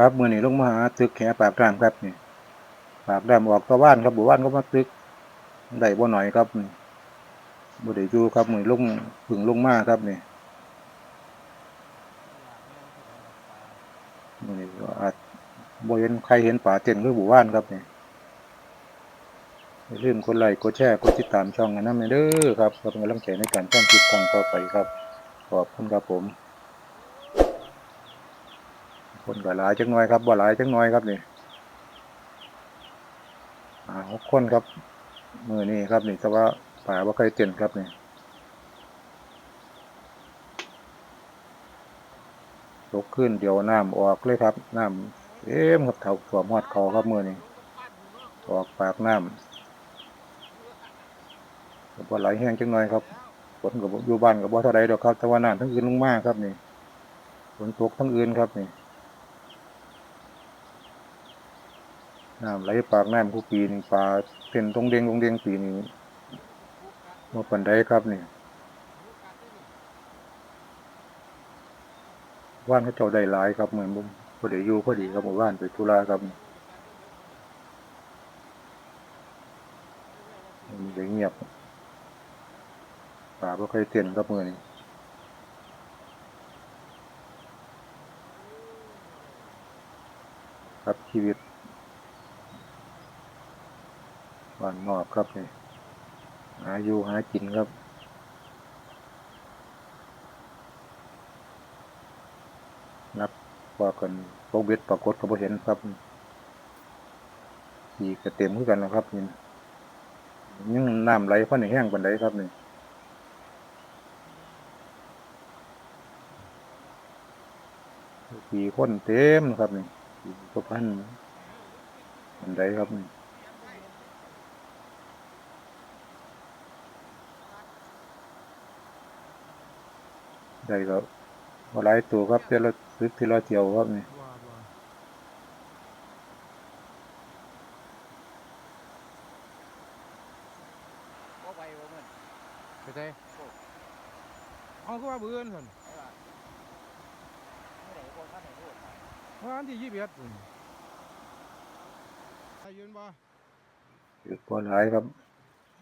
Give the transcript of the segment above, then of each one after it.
ครับมือนี้ลงมาหาตึกแขปากน้ำครับนี่ปากน้ำออกตะว่านครับบัวว่านก็มาตึกได้บ่หน่อยครับนี่บ่ได้อยู่ครับมือลงพึ่งลงมาครับนี่มือนี้ก็อาจบ่เห็นใครเห็นป่าเต็นคือบัวว่านครับนี่อย่าลืมกดไลค์กดแชร์กดติดตามช่องกันนะเด้อครับเพื่อเป็นกำลังใจในการสร้างคลิปครั้งต่อไปครับ ขอบคุณครับผม คนก็หลายจังน้อยครับบ่หลายจังน้อยครับนี่อ่าหกคนครับมือนี่ครับนี่แต่ว่าป่าว่าเคยเต้นครับนี่ตกขึ้นเดี๋ยวน้ำออกเลยครับน้ำเอ็มครับเถาถ่วมหอดคอครับมือนี่ออกปากน้ำบ่ไหลแห้งจังน้อยครับฝนกับอยู่บ้านกับบ่เท่าไรดอกครับแต่ว่าน้ำทั้งอื่นลงมากครับนี่ฝนตกทั้งอื่นครับนี่ น้ำไหลปากน้ำคู่ปีนี่ปลาเป็นตรงเด้งตรงเด้งปีนี้มาปันได้ครับนี่ว่านเขาเจ้าได้หลายครับเหมือนบุมพอดีอยู่พอดีครับหมู่บ้านไปธุระครับมันได้เงียบป่าบ่เคยเต้นครับมือนี้ครับชีวิต บ้านนอกครับนี่หาอยู่หากินครับนับว่ากันพวกเบ็ดปรากฏก็บ่เห็นครับขี่กระเต็มขึ้นกันนะครับนี่ยังน้ำไหลเพราะในแห้งปันไดครับนี่ขี่คนเต็มนะครับนี่ขี่ก็พันปันไดครับนี่ ได้ครับมาหลายตัวครับเที่ยวละซึกที่ละเที่ยวครับนี่ว่าว่าไปใจเอาคือว่าเบื่อนสันว่าอันที่ยี่สิบเอ็ดพุ่นไปยืนบ่คือพอหลายครับ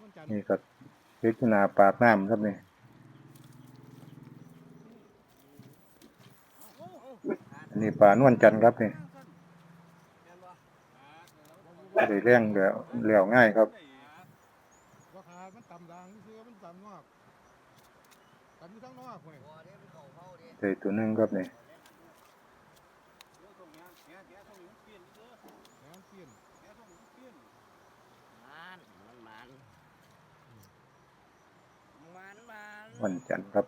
มันจันทร์นี่ครับเพชรนาปากน้ำครับนี่อั นนี้ปลานวลจันทร์ครับนี่ได้เลี้ยงเดี๋ยวเลี้ยวง่ายครับว่าขามันต่ำดังคือมันต่ำนอกต่ำอยู่ทั้งนอกเว้ยได้ตัวหนึงครับนี่แหนเปลี่ยนมันมันมันมันมันวันจันทร์ครับ